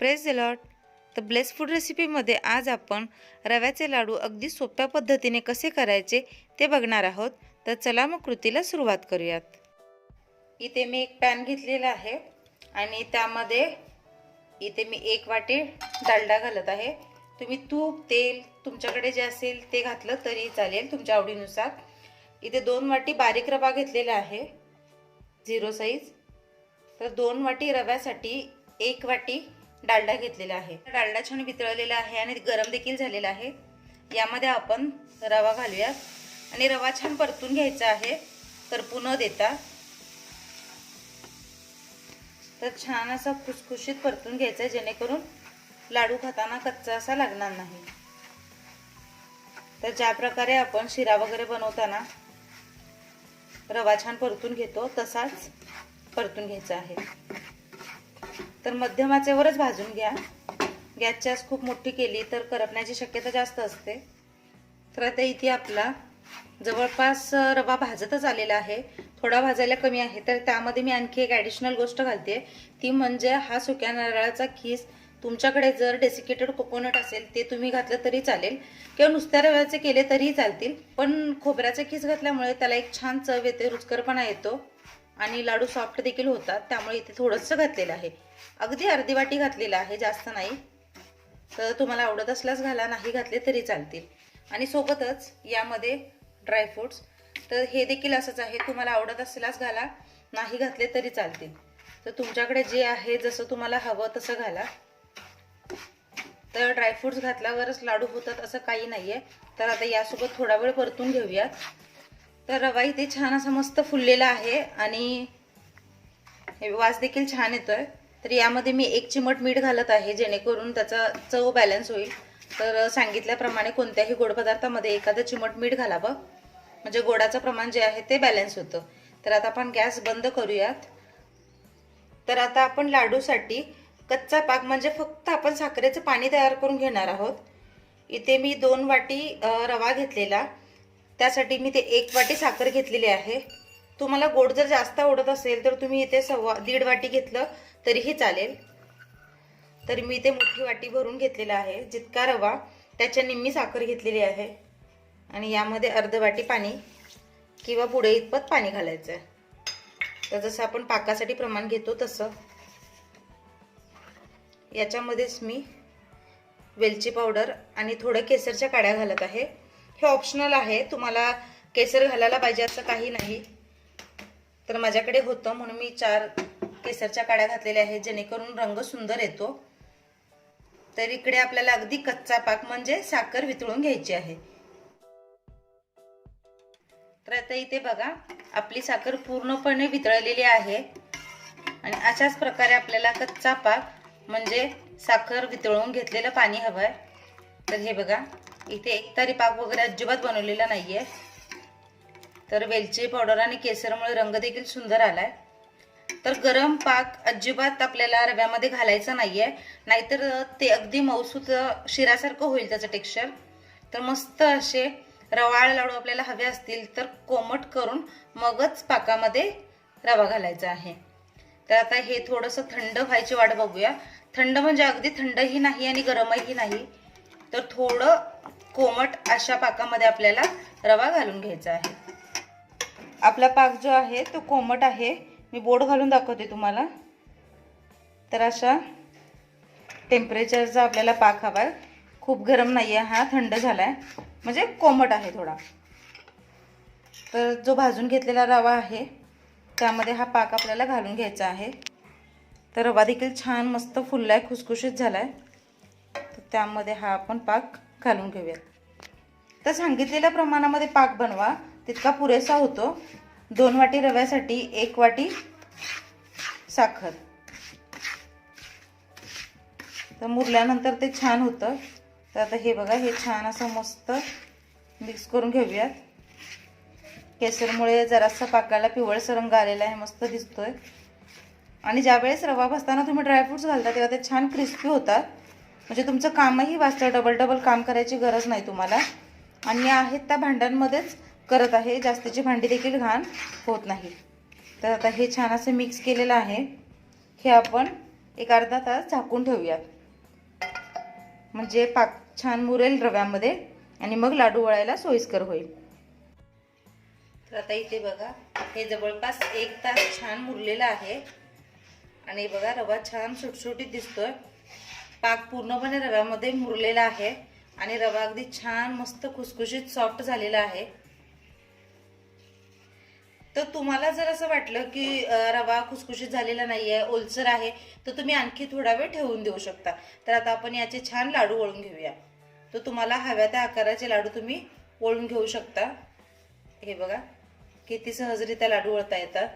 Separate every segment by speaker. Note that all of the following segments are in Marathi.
Speaker 1: प्रेस लॉट तर ब्लेस फूड रेसिपीमध्ये आज आपण रव्याचे लाडू अगदी सोप्या पद्धतीने कसे करायचे ते बघणार आहोत. तर चला मग कृतीला सुरुवात करूयात. इथे मी एक पॅन घेतलेला आहे आणि त्यामध्ये इथे मी एक वाटी डालडा घालत आहे. तुम्ही तूप तेल तुमच्याकडे जे असेल ते घातलं तरी चालेल तुमच्या आवडीनुसार. इथे दोन वाटी बारीक रवा घेतलेला आहे. झिरो साईज तर दोन वाटी रव्यासाठी एक वाटी डालडा घेतलेला आहे. डालडा छान वितळलेला आहे आणि गरम देखील झालेला आहे. यामध्ये आपण रवा घालूयात. आणि रवा छान परतून घ्यायचा आहे. करपू न देता. तर छान असा खुसखुशीत परतून घ्यायचा आहे जेणेकरून लाडू खाताना कच्चा असा लागणार नाही. तर ज्या प्रकारे आपण शिरा वगैरे बनवताना रवा छान परतून घेतो तसाच परतून घ्यायचा आहे. तर मध्यमाचेवरच भाजून घ्या. गॅसची आस खूप मोठी केली तर करपण्याची शक्यता जास्त असते. तर आता इथे आपला जवळपास रवा भाजतच आलेला आहे. थोडा भाजायला कमी आहे तर त्यामध्ये मी आणखी एक ॲडिशनल गोष्ट घालते. ती म्हणजे हा सुक्या नारळाचा खीस तुमच्याकडे जर डेसिकेटेड कोकोनट असेल ते तुम्ही घातलं तरी चालेल. किंवा नुसत्या रव्याचे केले तरीही चालतील. पण खोबऱ्याचा खीस घातल्यामुळे त्याला एक छान चव येते रुचकरपणा येतो. आणि लाडू सॉफ्ट देखील होतात त्यामुळे इथे थोडंसं घातलेलं आहे. अगदी अर्धी वाटी घातलेलं आहे जास्त नाही. तर तुम्हाला आवडत असल्यास घाला नाही घातले तरी चालतील. आणि सोबतच यामध्ये ड्रायफ्रूट्स तर हे देखील असंच आहे तुम्हाला आवडत असल्यास घाला नाही घातले तरी चालतील. तर तुमच्याकडे जे आहे जसं तुम्हाला हवं तसं घाला. तर ड्रायफ्रूट्स घातल्यावरच लाडू होतात असं काही नाही आहे तर आता यासोबत थोडा वेळ परतून घेऊयात. तर रवा इथे छान असा मस्त फुललेला आहे आणि वास देखील छान येतोय. तर यामध्ये मी एक चिमट मीठ घालत आहे जेणेकरून त्याचा चव बॅलन्स होईल. तर सांगितल्याप्रमाणे कोणत्याही गोड पदार्थामध्ये एखादं चिमट मीठ घालावं. म्हणजे गोडाचं प्रमाण जे आहे ते बॅलन्स होतं. तर आता आपण गॅस बंद करूयात. तर आता आपण लाडूसाठी कच्चा पाक म्हणजे फक्त आपण साखरेचं पाणी तयार करून घेणार आहोत. इथे मी दोन वाटी रवा घेतलेला. त्यासाठी मी ते एक वाटी साखर घेतलेली आहे. तुम्हाला गोड जर जास्त आवडत असेल तर तुम्ही इथे सव्वा दीड वाटी घेतलं तरीही चालेल. तर मी इथे मोठी वाटी भरून घेतलेलं आहे. जितका रवा त्याच्या निम्मी साखर घेतलेली आहे. आणि यामध्ये अर्ध वाटी पाणी किंवा पुढे इतपत पाणी घालायचं आहे तर जसं आपण पाकासाठी प्रमाण घेतो तसं. याच्यामध्येच मी वेलची पावडर आणि थोडं केसरच्या काड्या घालत आहे. हे ऑप्शनल आहे. तुम्हाला केसर घालायला पाहिजे असं काही नाही. तर माझ्याकडे होतं म्हणून मी चार केसरच्या काड्या घातलेल्या आहेत जेणेकरून रंग सुंदर येतो. तर इकडे आपल्याला अगदी कच्चा पाक म्हणजे साखर वितळून घ्यायची आहे. तर आता इथे बघा आपली साखर पूर्णपणे वितळलेली आहे. आणि अशाच प्रकारे आपल्याला कच्चा पाक म्हणजे साखर वितळून घेतलेलं पाणी हवं आहे तर हे बघा इथे एकतारी पाक वगैरे अजिबात बनवलेला नाही आहे तर वेलची पावडर आणि केसरमुळे रंग देखील सुंदर आलाय. तर गरम पाक अजिबात आपल्याला रव्यामध्ये घालायचा नाही आहे नाहीतर ते अगदी मौसूत शिरासारखं होईल त्याचं टेक्स्चर तर मस्त असे रवाळ लाडू आपल्याला हवे असतील तर कोमट करून मगच पाकामध्ये रवा घालायचा आहे. तर आता हे थोडंसं थंड व्हायची वाट बघूया. थंड म्हणजे अगदी थंडही नाही आणि गरमही नाही. तर थोडं कोमट अशा पाकामध्ये आपल्याला रवा घालून घ्यायचा आहे. आपला पाक जो आहे तो कोमट आहे. मी बोट घालून दाखवते तुम्हाला. तर अशा टेम्परेचरचा आपल्याला पाक हवा आहे. खूप गरम नाही आहे हा थंड झाला आहे म्हणजे कोमट आहे थोडा. तर जो भाजून घेतलेला रवा आहे त्यामध्ये हा पाक आपल्याला घालून घ्यायचा आहे. तर रवा देखील छान मस्त फुलला आहे खुसखुशीत झाला आहे तर त्यामध्ये हा आपण पाक घालून घेऊयात. तर सांगितलेल्या प्रमाणामध्ये पाक बनवा तितका पुरेसा होतो. दोन वाटी रव्यासाठी एक वाटी साखर. तर मुरल्यानंतर ते छान होतं. तर आता हे बघा हे छान असं मस्त मिक्स करून घेऊयात. केसरमुळे जरासा पाकाला पिवळसर रंग आलेला आहे मस्त दिसतोय. आणि ज्यावेळेस रवा भाजताना तुम्ही ड्रायफ्रुट्स घालता तेव्हा ते छान क्रिस्पी होतात. म्हणजे तुमचं कामही वाचतं डबल डबल काम करायची गरज नाही तुम्हाला. आणि आहेत त्या भांड्यांमध्येच करत आहे जास्तीची भांडी देखील घाण होत नाही. तर आता हे छान असं मिक्स केलेलं आहे. हे आपण एक अर्धा तास झाकून ठेवूयात. म्हणजे पाक छान मुरेल रव्यामध्ये आणि मग लाडू वळायला सोयीस्कर होईल. तर आता इथे बघा हे जवळपास एक तास छान मुरलेलं आहे. आणि बघा रवा छान सुटसुटीत दिसतोय. पाक पूर्णपणे रव्यामध्ये मुरलेला आहे आणि रवा अगदी छान मस्त खुसखुशीत सॉफ्ट झालेला आहे. तर तुम्हाला जर असं वाटलं की रवा खुसखुशीत झालेला नाही आहे ओलसर आहे तर तुम्ही आणखी थोडा वेळ ठेवून देऊ शकता. तर आता आपण याचे छान लाडू वळून घेऊया. तर तुम्हाला हव्या त्या आकाराचे लाडू तुम्ही वळून घेऊ शकता. हे बघा किती सहजरित्या लाडू वळता येतात.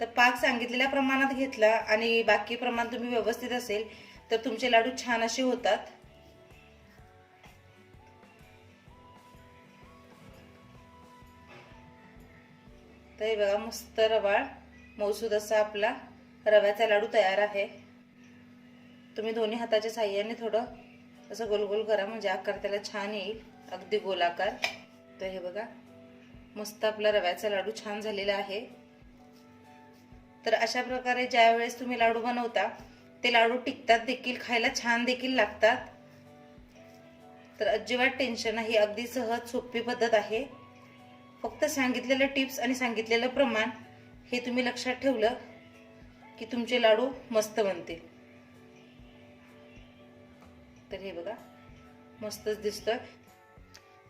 Speaker 1: तर पाक सांगितलेल्या प्रमाणात घेतला आणि बाकी प्रमाण तुम्ही व्यवस्थित असेल तर तुमचे लाडू छान असे होतात. तर हे बघा मस्त रवाळ मौसूद असा आपला रव्याचा लाडू तयार आहे. तुम्ही दोन्ही हाताच्या साह्याने थोडं असं गोल गोल करा म्हणजे आकार त्याला छान येईल. अगदी गोलाकार. तर हे बघा मस्त आपला रव्याचा लाडू छान झालेला आहे. तर अशा प्रकारे ज्यावेळेस तुम्ही लाडू बनवता ते लाडू टिकतात देखील खायला छान देखील लागतात. तर अजिबात टेन्शन नाही अगदी सहज सोपी पद्धत आहे. फक्त सांगितलेलं टिप्स आणि सांगितलेलं प्रमाण हे तुम्ही लक्षात ठेवलं की तुमचे लाडू मस्त बनतील. तर हे बघा मस्तच दिसतोय.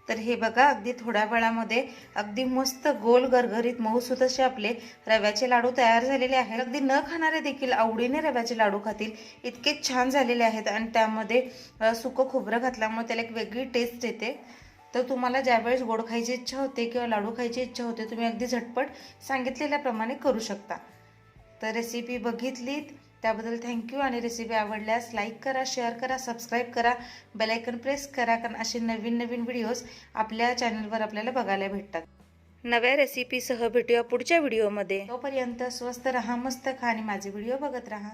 Speaker 1: तर हे बघा अगदी थोड्या वेळामध्ये अगदी मस्त गोल गरगरीत मऊसूत असे आपले रव्याचे लाडू तयार झालेले आहेत. अगदी न खाणारे देखील आवडीने रव्याचे लाडू खातील. इतके छान झालेले आहेत आणि त्यामध्ये सुकं खोबरं घातल्यामुळे त्याला एक वेगळी टेस्ट येते. तर तुम्हाला ज्यावेळेस गोड खायची इच्छा होते किंवा लाडू खायची इच्छा होते तुम्ही अगदी झटपट सांगितलेल्याप्रमाणे करू शकता. तर रेसिपी बघितलीत. त्याबद्दल थँक्यू आणि रेसिपी आवडल्यास लाईक करा शेअर करा सबस्क्राईब करा. बेलायकन प्रेस करा कारण असे नवीन नवीन व्हिडिओज आपल्या चॅनलवर आपल्याला बघायला भेटतात. नव्या रेसिपीसह भेटूया पुढच्या व्हिडिओमध्ये तोपर्यंत स्वस्त रहा मस्त खा आणि माझे व्हिडिओ बघत राहा.